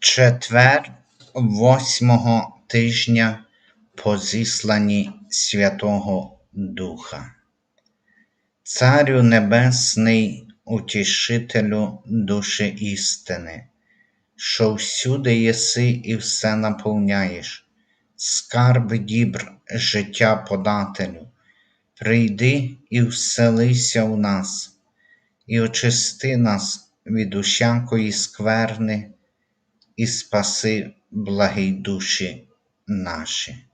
Четвер восьмого тижня по зісланні Святого Духа. Царю Небесний, утішителю душі істини, що всюди єси і все наповняєш, скарби дібр життя подателю, прийди і вселися в нас, і очисти нас від усякої скверни і спаси благій душі наші.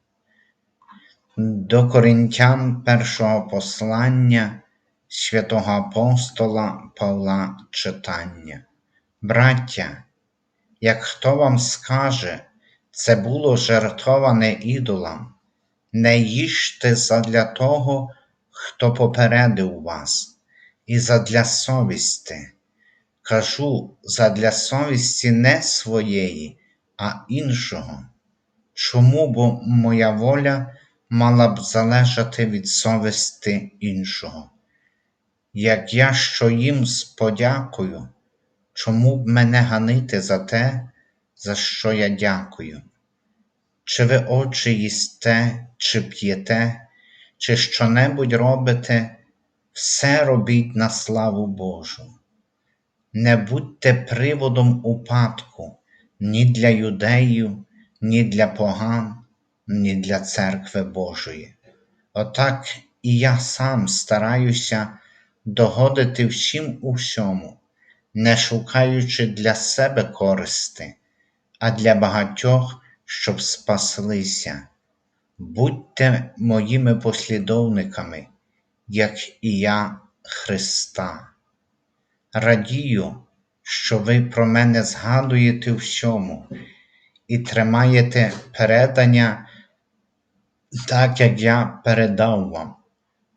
До Коринтян першого послання святого апостола Павла читання. Браття, як хто вам скаже, це було жертвоване ідолам, не їжте задля того, хто попередив вас, і задля совісти. Кажу задля совісті не своєї, а іншого. Чому бо моя воля мала б залежати від совісті іншого? Як я що їм з подякою, чому б мене ганити за те, за що я дякую? Чи ви очі їсте, чи п'єте, чи що-небудь робите, все робіть на славу Божу. Не будьте приводом упадку ні для юдеїв, ні для поган, ні для церкви Божої. Отак і я сам стараюся догодити всім у всьому, не шукаючи для себе користи, а для багатьох, щоб спаслися. Будьте моїми послідовниками, як і я Христа. Радію, що ви про мене згадуєте всьому і тримаєте передання, так як я передав вам.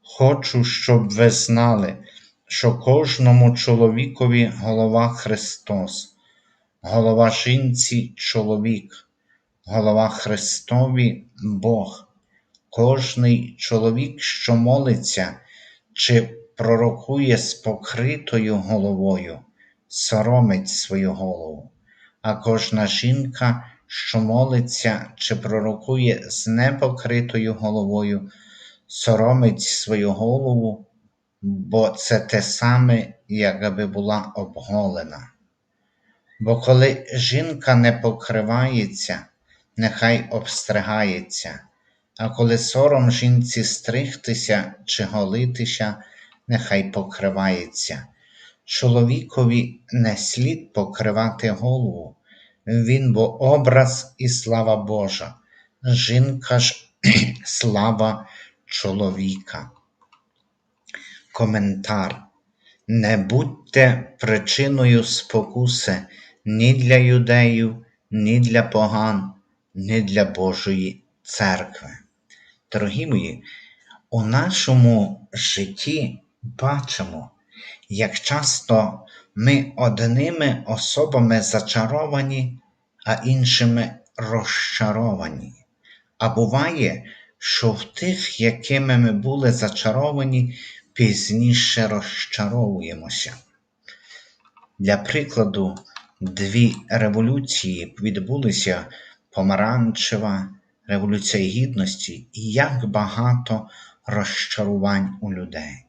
Хочу, щоб ви знали, що кожному чоловікові голова Христос, голова жінці чоловік, голова Христові Бог, кожний чоловік, що молиться, чи пророкує з покритою головою, соромить свою голову, а кожна жінка, що молиться чи пророкує з непокритою головою, соромить свою голову, бо це те саме, якби була обголена. Бо коли жінка не покривається, нехай обстригається, а коли сором жінці стригтися чи голитися, нехай покривається. Чоловікові не слід покривати голову, він бо образ і слава Божа, жінка ж слава чоловіка. Коментар. Не будьте причиною спокуси ні для юдеїв, ні для поган, ні для Божої церкви. Дорогі мої, у нашому житті бачимо, як часто ми одними особами зачаровані, а іншими розчаровані. А буває, що в тих, якими ми були зачаровані, пізніше розчаровуємося. Для прикладу, дві революції відбулися помаранчева, революція гідності і як багато розчарувань у людей.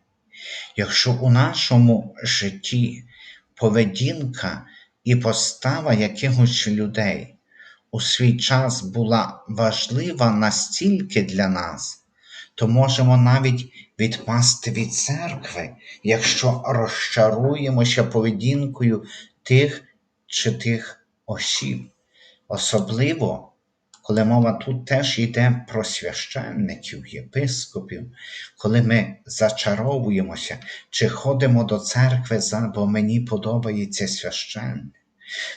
Якщо у нашому житті поведінка і постава якихось людей у свій час була важлива настільки для нас, то можемо навіть відпасти від церкви, якщо розчаруємося поведінкою тих чи тих осіб. Особливо, коли мова тут теж йде про священників, єпископів, коли ми зачаровуємося чи ходимо до церкви, бо мені подобається священник.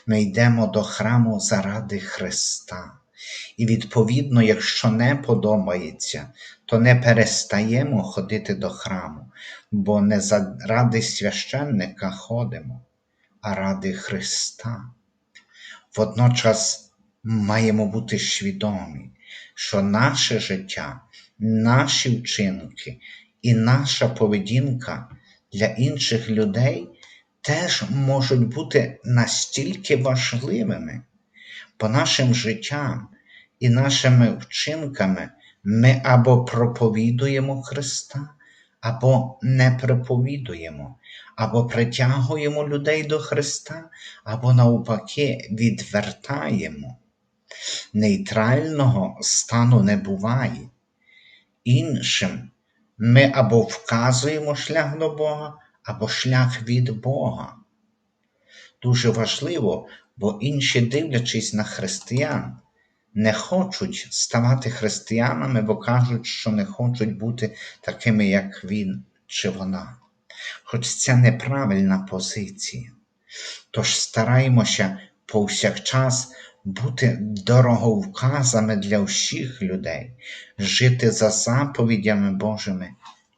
Ми йдемо до храму заради Христа. І, відповідно, якщо не подобається, то не перестаємо ходити до храму, бо не заради священника ходимо, а ради Христа. Водночас маємо бути свідомі, що наше життя, наші вчинки і наша поведінка для інших людей теж можуть бути настільки важливими, По нашим життям і нашими вчинками ми або проповідуємо Христа, або не проповідуємо, або притягуємо людей до Христа, або навпаки відвертаємо. Нейтрального стану не буває. Іншим ми або вказуємо шлях до Бога, або шлях від Бога. Дуже важливо, бо інші, дивлячись на християн, не хочуть ставати християнами, бо кажуть, що не хочуть бути такими, як він чи вона. Хоч це неправильна позиція. Тож стараємося повсякчас бути дороговказами для всіх людей, жити за заповідями Божими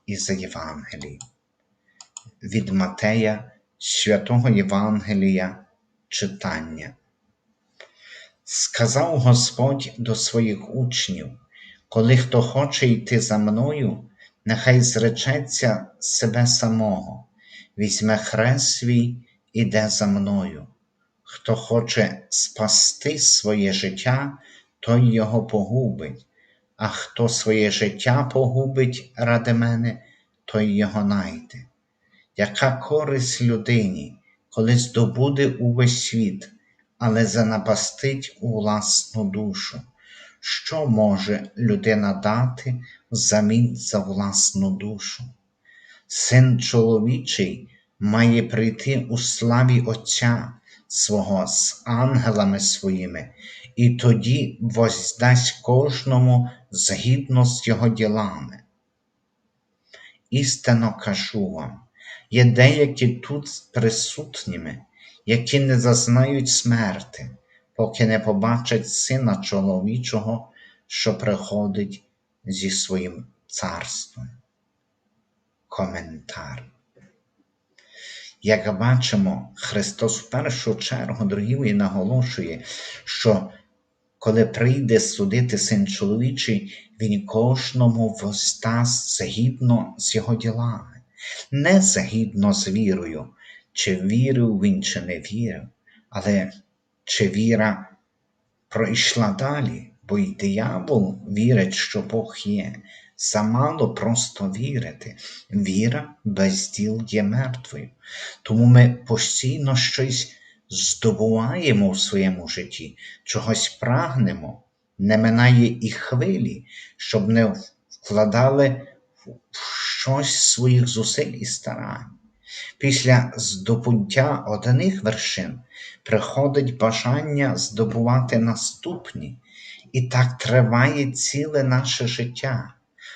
і за Євангелієм. Від Матея Святого Євангелія читання. Сказав Господь до своїх учнів, коли хто хоче йти за мною, нехай зречеться себе самого, візьме хрест свій, іде за мною. Хто хоче спасти своє життя, той його погубить, а хто своє життя погубить ради мене, той його найде. Яка користь людині, коли здобуде увесь світ, але занапастить у власну душу? Що може людина дати взамін за власну душу? Син чоловічий має прийти у славі Отця свого з ангелами своїми, і тоді воздасть кожному згідно з його ділами. Істинно кажу вам, є деякі тут присутніми, які не зазнають смерти, поки не побачать сина чоловічого, що приходить зі своїм царством. Коментар. Як бачимо, Христос в першу чергу, дорогі мої, наголошує, що коли прийде судити син чоловічий, він кожному воздасть згідно з його ділами, не згідно з вірою, чи вірив він, чи не вірив, але чи віра пройшла далі, бо й диявол вірить, що Бог є. Замало просто вірити. Віра без діл є мертвою. Тому ми постійно щось здобуваємо в своєму житті, чогось прагнемо, не минає і хвилі, щоб не вкладали в щось своїх зусиль і старань. Після здобуття одних вершин приходить бажання здобувати наступні, і так триває ціле наше життя.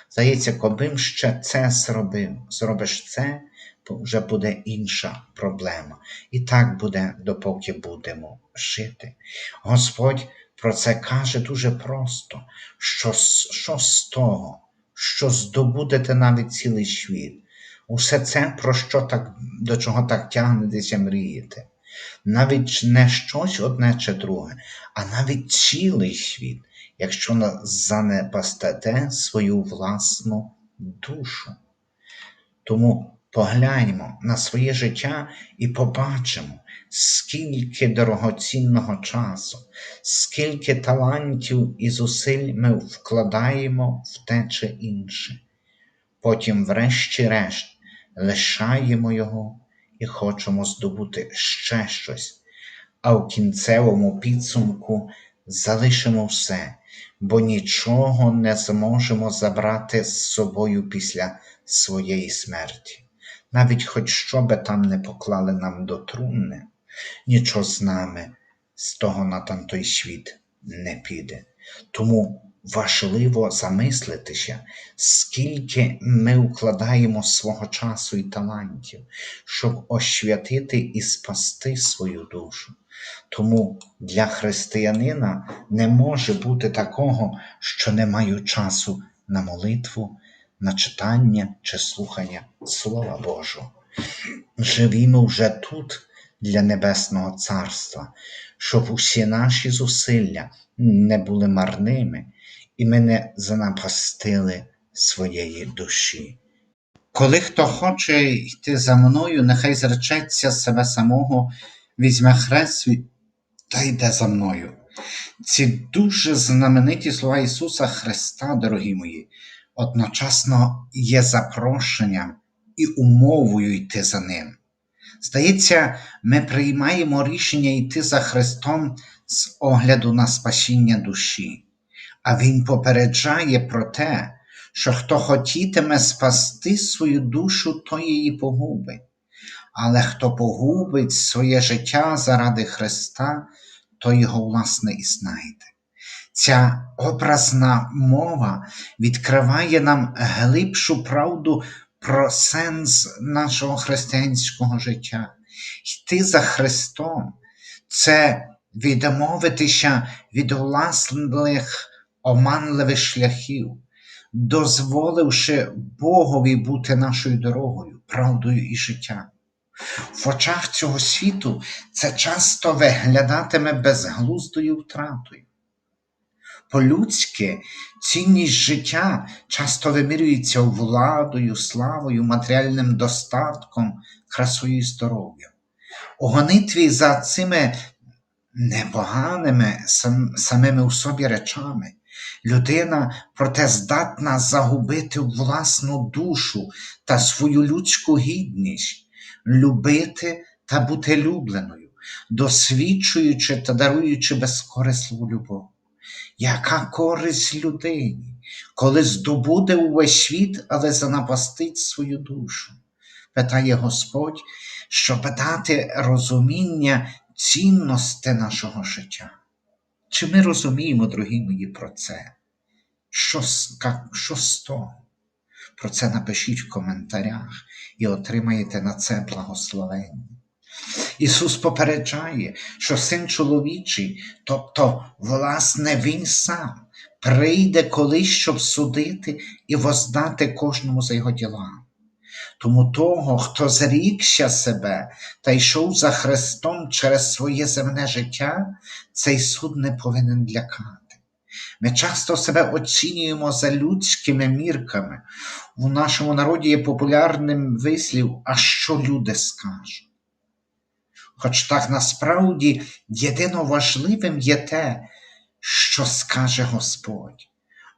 Здається, коли ще це зробив, зробиш це, вже буде інша проблема. І так буде, допоки будемо жити. Господь про це каже дуже просто, що, що з того, що здобудете навіть цілий світ. Усе це, про що так, до чого так тягнетеся мрієте. Навіть не щось одне чи друге, а навіть цілий світ, якщо занепастете свою власну душу. Тому погляньмо на своє життя і побачимо, скільки дорогоцінного часу, скільки талантів і зусиль ми вкладаємо в те чи інше. Потім, врешті-решт, лишаємо його і хочемо здобути ще щось, а в кінцевому підсумку залишимо все, бо нічого не зможемо забрати з собою після своєї смерті. Навіть хоч що би там не поклали нам до трунни, нічого з нами з того на той світ не піде. Тому важливо замислитися, скільки ми вкладаємо свого часу і талантів, щоб освятити і спасти свою душу. Тому для християнина не може бути такого, що не маю часу на молитву, на читання чи слухання Слова Божого. Живімо вже тут для Небесного Царства, щоб усі наші зусилля не були марними, і ми не занапастили своєї душі. Коли хто хоче йти за мною, нехай зречеться себе самого, візьме хрест свій та йде за мною. Ці дуже знамениті слова Ісуса Христа, дорогі мої, одночасно є запрошенням і умовою йти за Ним. Здається, ми приймаємо рішення йти за Христом з огляду на спасіння душі, а Він попереджає про те, що хто хотітиме спасти свою душу, то її погубить. Але хто погубить своє життя заради Христа, то його власне і знайде. Ця образна мова відкриває нам глибшу правду про сенс нашого християнського життя. Йти за Христом це відмовитися від власних оманливих шляхів, дозволивши Богові бути нашою дорогою, правдою і життям. В очах цього світу це часто виглядатиме безглуздою втратою. По-людськи цінність життя часто вимірюється владою, славою, матеріальним достатком, красою і здоров'ям. У гонитві за цими непоганими сам, самими у собі речами людина проте здатна загубити власну душу та свою людську гідність любити та бути любленою, досвідчуючи та даруючи безкорисливу любов. Яка користь людині, коли здобуде увесь світ, але занапастить свою душу? Питає Господь, щоб дати розуміння цінності нашого життя. Чи ми розуміємо, дорогі мої, про це? Що, що з того? Про це напишіть в коментарях і отримаєте на це благословення. Ісус попереджає, що син чоловічий, тобто, власне, Він сам прийде колись, щоб судити і воздати кожному за його діла. Тому того, хто зрікся себе та йшов за Христом через своє земне життя, цей суд не повинен лякати. Ми часто себе оцінюємо за людськими мірками. У нашому народі є популярним вислів, а що люди скажуть. Хоч так насправді єдино важливим є те, що скаже Господь.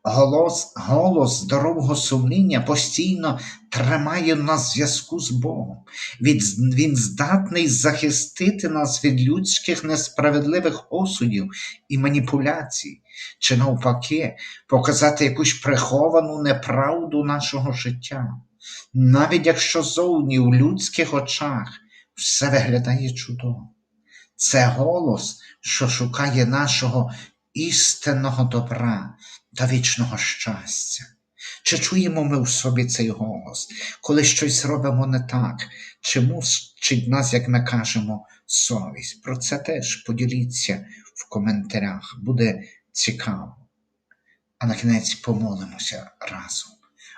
Голос, голос здорового сумління постійно тримає нас зв'язку з Богом. Він, він здатний захистити нас від людських несправедливих осудів і маніпуляцій, чи навпаки, показати якусь приховану неправду нашого життя. Навіть якщо зовні в людських очах все виглядає чудово. Це голос, що шукає нашого істинного добра та вічного щастя. Чи чуємо ми в собі цей голос, коли щось робимо не так, чи мучить нас, як ми кажемо, совість? Про це теж поділіться в коментарях, буде цікаво. А на кінець помолимося разом.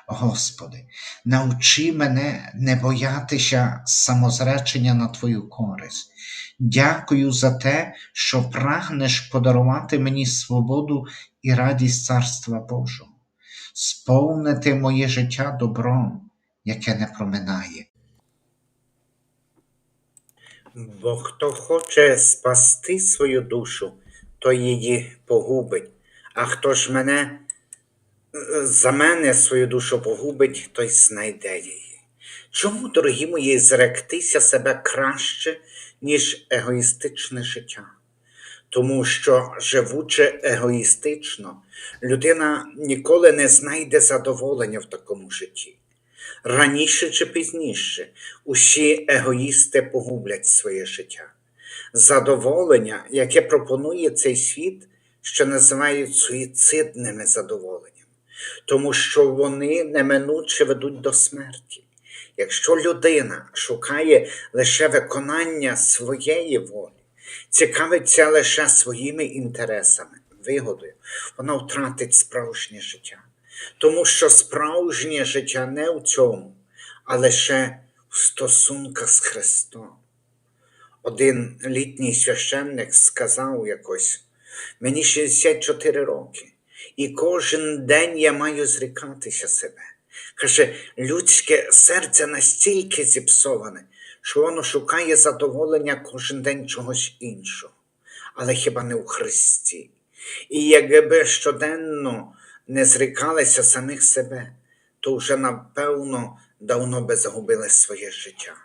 Господи, навчи мене не боятися самозречення на Твою користь. Дякую за те, що прагнеш подарувати мені свободу і радість Царства Божого, сповнити моє життя добром, яке не проминає. Бо хто хоче спасти свою душу, то її погубить, а хто ж мене за мене свою душу погубить, той знайде її. Чому, дорогі мої, зректися себе краще, ніж егоїстичне життя? Тому що, живучи егоїстично, людина ніколи не знайде задоволення в такому житті. Раніше чи пізніше усі егоїсти погублять своє життя. Задоволення, яке пропонує цей світ, що називають суїцидними задоволеннями тому що вони неминуче ведуть до смерті. Якщо людина шукає лише виконання своєї волі, цікавиться лише своїми інтересами, вигодою, вона втратить справжнє життя. Тому що справжнє життя не в цьому, а лише в стосунках з Христом. Один літній священник сказав якось: мені 64 роки. І кожен день я маю зрікатися себе. Каже, людське серце настільки зіпсоване, що воно шукає задоволення кожен день чогось іншого. але хіба не у Христі. І якби щоденно не зрікалися самих себе, то вже напевно давно би загубили своє життя.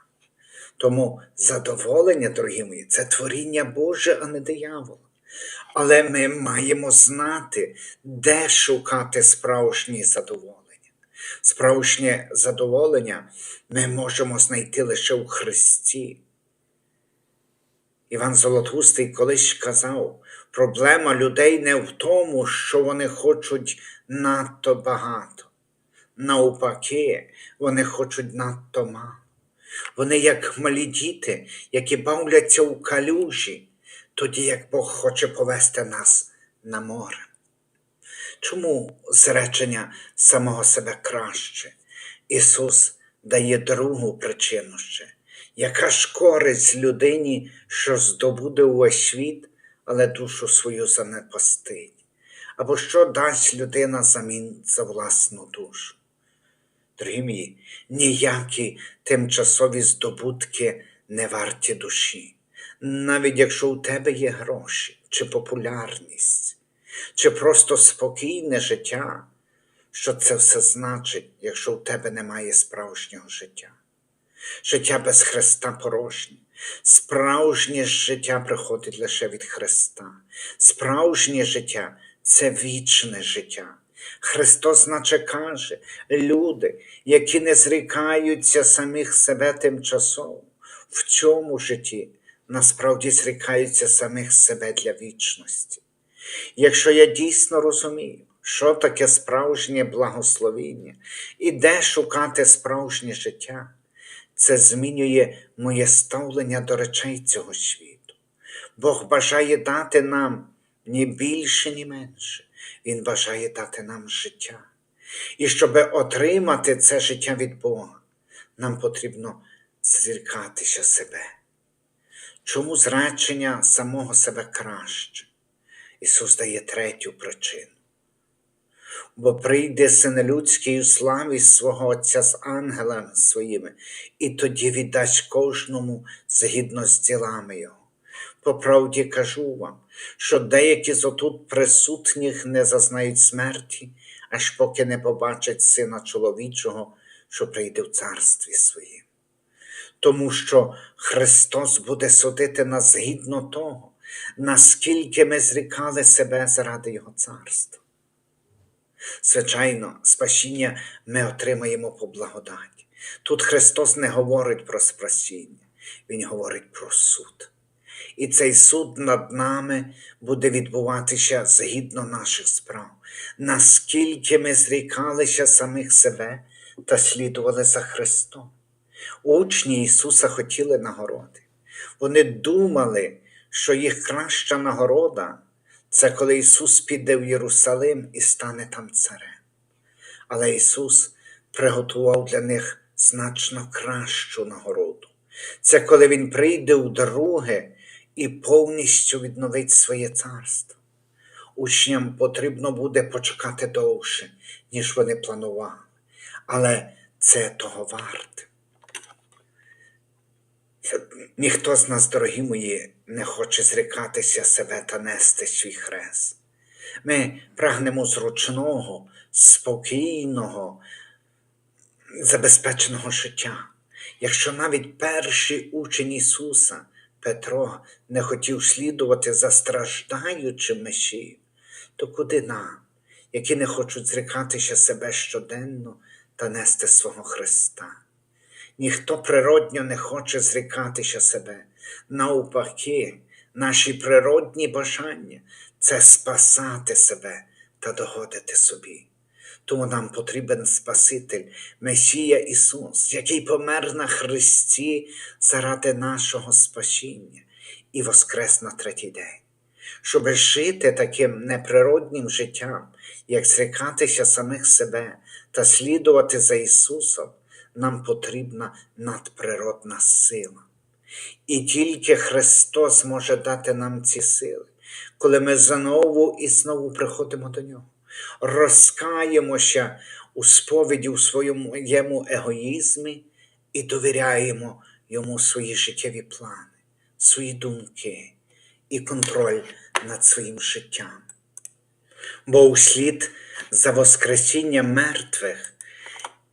Тому задоволення, дорогі мої, це творіння Боже, а не диявола. Але ми маємо знати, де шукати справжнє задоволення. Справжнє задоволення ми можемо знайти лише у Христі. Іван Золотустий колись казав, проблема людей не в тому, що вони хочуть надто багато. Навпаки, вони хочуть надто мало. Вони як малі діти, які бавляться у калюжі, тоді як Бог хоче повести нас на море. Чому зречення самого себе краще? Ісус дає другу причину ще. Яка ж користь людині, що здобуде увесь світ, але душу свою занепастить? Або що дасть людина замін за власну душу? Дорогі мої, ніякі тимчасові здобутки не варті душі, навіть якщо у тебе є гроші, чи популярність, чи просто спокійне життя, що це все значить, якщо у тебе немає справжнього життя. Життя без Христа порожнє. Справжнє життя приходить лише від Христа. Справжнє життя це вічне життя. Христос, наче каже, люди, які не зрікаються самих себе тимчасово, в цьому житті насправді зрікаються самих себе для вічності. Якщо я дійсно розумію, що таке справжнє благословіння і де шукати справжнє життя, це змінює моє ставлення до речей цього світу. Бог бажає дати нам ні більше, ні менше. Він бажає дати нам життя. І щоб отримати це життя від Бога, нам потрібно зрікатися себе. Чому зречення самого себе краще? Ісус дає третю причину. Бо прийде син людський у славі свого Отця з ангелами своїми, і тоді віддасть кожному згідно з ділами Його. По правді кажу вам, що деякі з отут присутніх не зазнають смерті, аж поки не побачать Сина чоловічого, що прийде в царстві своїм. Тому що Христос буде судити нас згідно того, наскільки ми зрікали себе заради Його царства. Звичайно, спасіння ми отримаємо по благодаті. Тут Христос не говорить про спасіння, Він говорить про суд. І цей суд над нами буде відбуватися згідно наших справ, наскільки ми зрікалися самих себе та слідували за Христом. Учні Ісуса хотіли нагороди. Вони думали, що їх краща нагорода це коли Ісус піде в Єрусалим і стане там царем. Але Ісус приготував для них значно кращу нагороду. Це коли Він прийде вдруге і повністю відновить своє царство. Учням потрібно буде почекати довше, ніж вони планували, але це того варте. Ніхто з нас, дорогі мої, не хоче зрікатися себе та нести свій хрест. Ми прагнемо зручного, спокійного, забезпеченого життя. Якщо навіть перший учень Ісуса Петро не хотів слідувати за страждаючим Месію, то куди нам, які не хочуть зрікатися себе щоденно та нести свого Христа? Ніхто природньо не хоче зрікатися себе. Навпаки, наші природні бажання це спасати себе та догодити собі. Тому нам потрібен Спаситель, Месія Ісус, який помер на Христі заради нашого спасіння і воскрес на третій день. Щоб жити таким неприроднім життям, як зрікатися самих себе та слідувати за Ісусом, нам потрібна надприродна сила. І тільки Христос може дати нам ці сили, коли ми знову і знову приходимо до Нього, розкаємося у сповіді у своєму егоїзмі і довіряємо Йому свої життєві плани, свої думки і контроль над своїм життям. Бо услід за Воскресінням мертвих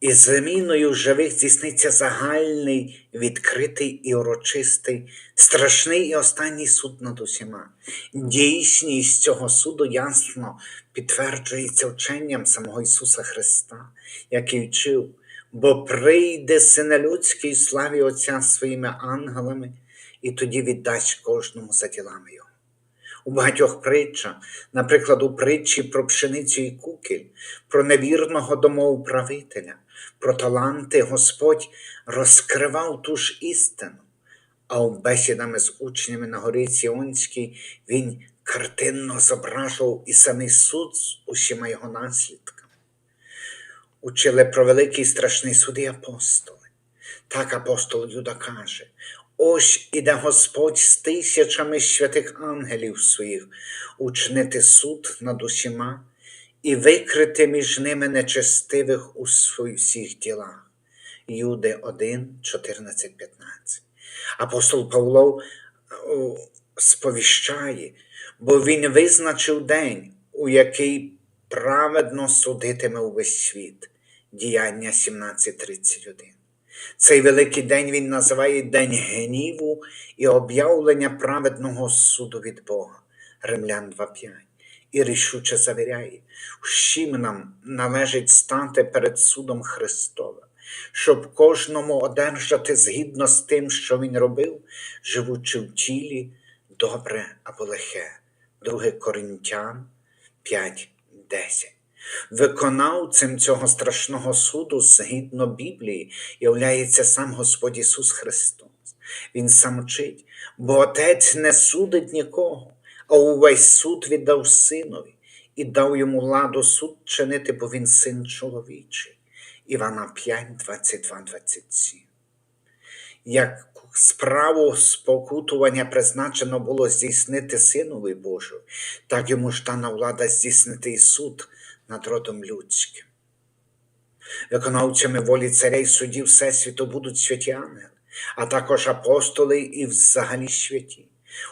і заміною живих здійсниться загальний, відкритий і урочистий, страшний і останній суд над усіма. Дійсність цього суду ясно підтверджується вченням самого Ісуса Христа, який вчив, бо прийде Сина Людський славі Отця своїми ангелами, і тоді віддасть кожному за ділами Його. У багатьох притчах, наприклад, у притчі про пшеницю і кукіль, про невірного домоуправителя, про таланти Господь розкривав ту ж істину, а у бесідами з учнями на горі Сіонській він картинно зображував і самий суд з усіма його наслідками. Учили про великий страшний суд і апостоли. Так апостол Юда каже: ось іде Господь з тисячами святих ангелів своїх учинити суд над усіма і викрити між ними нечестивих у всіх ділах. Юди 1, 14, 15. Апостол Павло сповіщає, бо він визначив день, у який праведно судитиме увесь світ. Діяння 17.31. Цей великий день він називає День гніву і об'явлення праведного суду від Бога. Римлян 2.5. І рішуче завіряє, всім нам належить стати перед судом Христовим, щоб кожному одержати згідно з тим, що він робив, живучи в тілі, добре або лихе. 2 Коринтян 5.10. Виконавцем цього страшного суду, згідно Біблії, являється сам Господь Ісус Христос. Він сам вчить, бо Отець не судить нікого, а увесь суд віддав Синові і дав йому владу суд чинити, бо він син чоловічий. Івана 5, 22, 27. Як справу спокутування призначено було здійснити Синові Божу, так йому ж дана влада здійснити і суд над родом людським. Виконавцями волі царя і судів Всесвіту будуть святі ангели, а також апостоли і взагалі святі.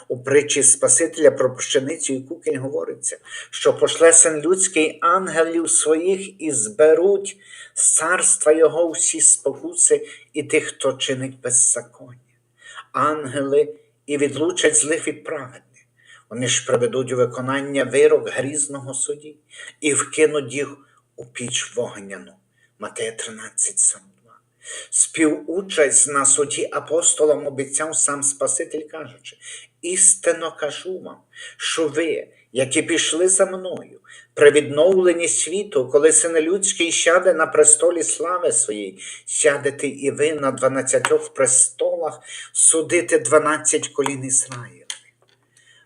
У притчі Спасителя про пшеницю і кукіль говориться, що пошле син людський ангелів своїх і зберуть з царства його всі спокуси і тих, хто чинить беззаконня. Ангели і відлучать злих від праведних. Вони ж приведуть у виконання вирок грізного суді і вкинуть їх у піч вогняну. Матея 13, 42. Співучасть на суді апостолам обіцяв сам Спаситель, кажучи, істинно кажу вам, що ви, які пішли за мною, при відновленні світу, коли син людський сяде на престолі слави своєї, сядете і ви на дванадцятьох престолах судити дванадцять колін Ізраїля.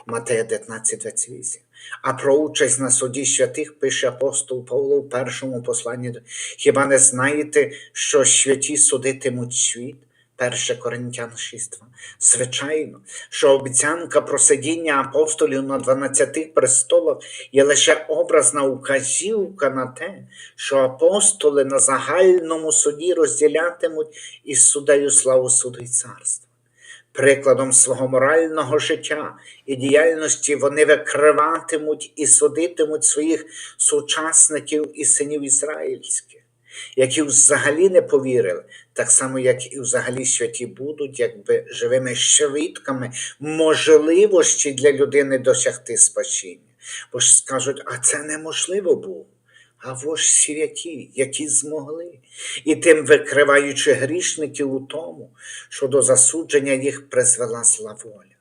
Матея 19, 28. А про участь на суді святих пише апостол Павло в першому посланні. Хіба не знаєте, що святі судитимуть світ? 1 Коринтян 6. Звичайно, що обіцянка про сидіння апостолів на 12 престолах є лише образна указівка на те, що апостоли на загальному суді розділятимуть із судею славу суду і царства. Прикладом свого морального життя і діяльності вони викриватимуть і судитимуть своїх сучасників і синів ізраїльських, які взагалі не повірили, так само, як і взагалі святі будуть, якби живими свідками можливості для людини досягти спасіння. Бо ж скажуть, а це неможливо було. А во ж святі, які змогли, і тим викриваючи грішників у тому, що до засудження їх призвела зла воля.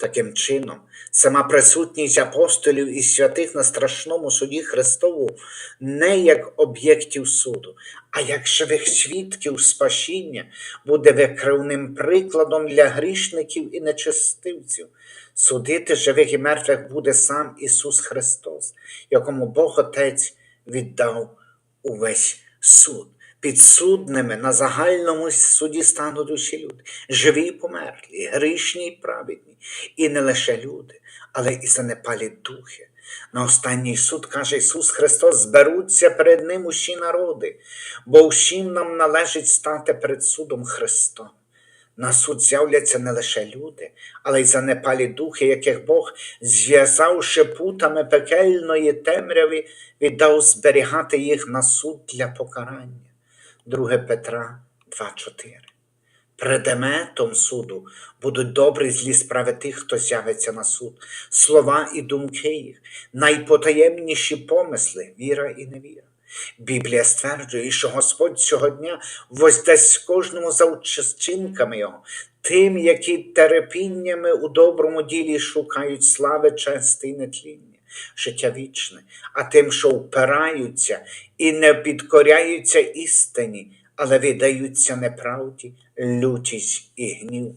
Таким чином, сама присутність апостолів і святих на страшному суді Христову не як об'єктів суду, а як живих свідків спасіння буде викривним прикладом для грішників і нечестивців. Судити живих і мертвих буде сам Ісус Христос, якому Бог Отець віддав увесь суд. Підсудними на загальному суді стануть усі люди, живі і померлі, грішні і праведні, і не лише люди, але і занепалі духи. На останній суд, каже Ісус Христос, зберуться перед Ним усі народи, бо всім нам належить стати перед судом Христом. На суд з'являться не лише люди, але й занепалі духи, яких Бог, зв'язавши путами пекельної темряви, віддав зберігати їх на суд для покарання. 2 Петра 2,4. Предметом суду будуть добрі злі справи тих, хто з'явиться на суд, слова і думки їх, найпотаємніші помисли, віра і невіра. Біблія стверджує, що Господь цього дня воздасть кожному за вчинками його, тим, які терпіннями у доброму ділі шукають слави, чести і нетління, життя вічне, а тим, що впираються і не підкоряються істині, але віддаються неправді, лютість і гнів.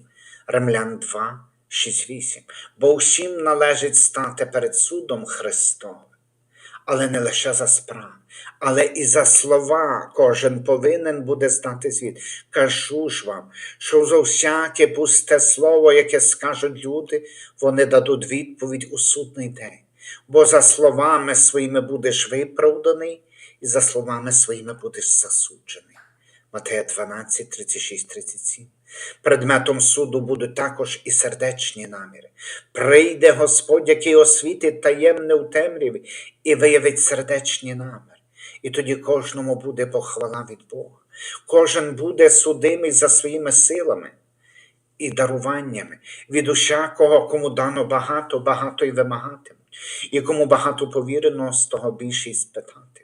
Римлян 2, 6, 8. Бо всім належить стати перед судом Христовим але не лише за справи, але і за слова кожен повинен буде здати звіт. Кажу ж вам, що за всяке пусте слово, яке скажуть люди, вони дадуть відповідь у судний день. Бо за словами своїми будеш виправданий, і за словами своїми будеш засуджений. Матея 12, 36, 37. Предметом суду будуть також і сердечні наміри. Прийде Господь, який освітить таємне у темряві і виявить сердечні наміри. І тоді кожному буде похвала від Бога. Кожен буде судимий за своїми силами і даруваннями. Від усякого, кому дано багато, багато й вимагатимуть, і кому багато повірено, з того більше й спитатимуть.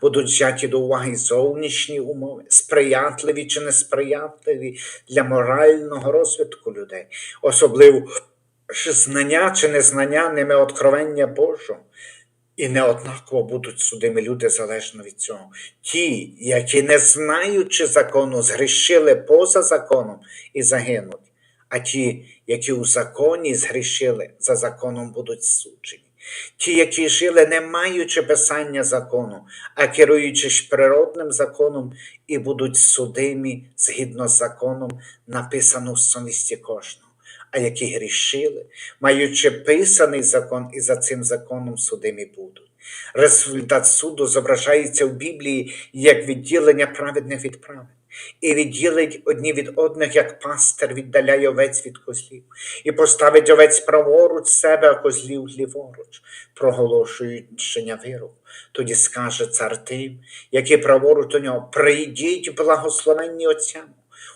Будуть взяті до уваги зовнішні умови, сприятливі чи несприятливі для морального розвитку людей, особливо знання чи незнання ними откровення Божого. І неоднаково будуть судими люди залежно від цього. Ті, які, не знаючи закону, згрішили поза законом і загинуть, а ті, які у законі згрішили, за законом будуть суджені. Ті, які жили, не маючи писання закону, а керуючись природним законом, і будуть судимі згідно з законом, написано в совісті кожного. А які грішили, маючи писаний закон, і за цим законом судимі будуть. Результат суду зображається в Біблії як відділення праведних від праведних. І відділить одні від одних, як пастир віддаляє овець від козлів, і поставить овець праворуч себе, а козлів ліворуч, проголошуючи вироку. Тоді скаже цар тим, які праворуч до нього, прийдіть, благословенні отцям,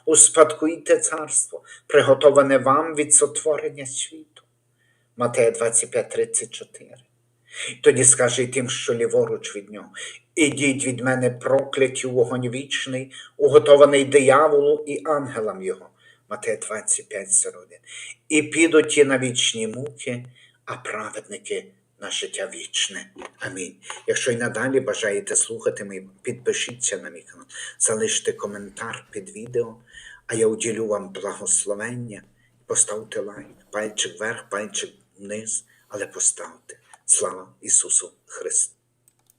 успадкуйте царство, приготоване вам від сотворення світу. Матея 25, 34. Тоді скаже тим, що ліворуч від нього. Ідіть від мене прокляті вогонь вічний, уготований дияволу і ангелам його. Матея 25, 41. І підуть ті на вічні муки, а праведники на життя вічне. Амінь. Якщо й надалі бажаєте слухати мій, підпишіться на мій канал, залиште коментар під відео, а я уділю вам благословення. Поставте лайк, пальчик вверх, пальчик вниз, але поставте. Слава Ісусу Христу!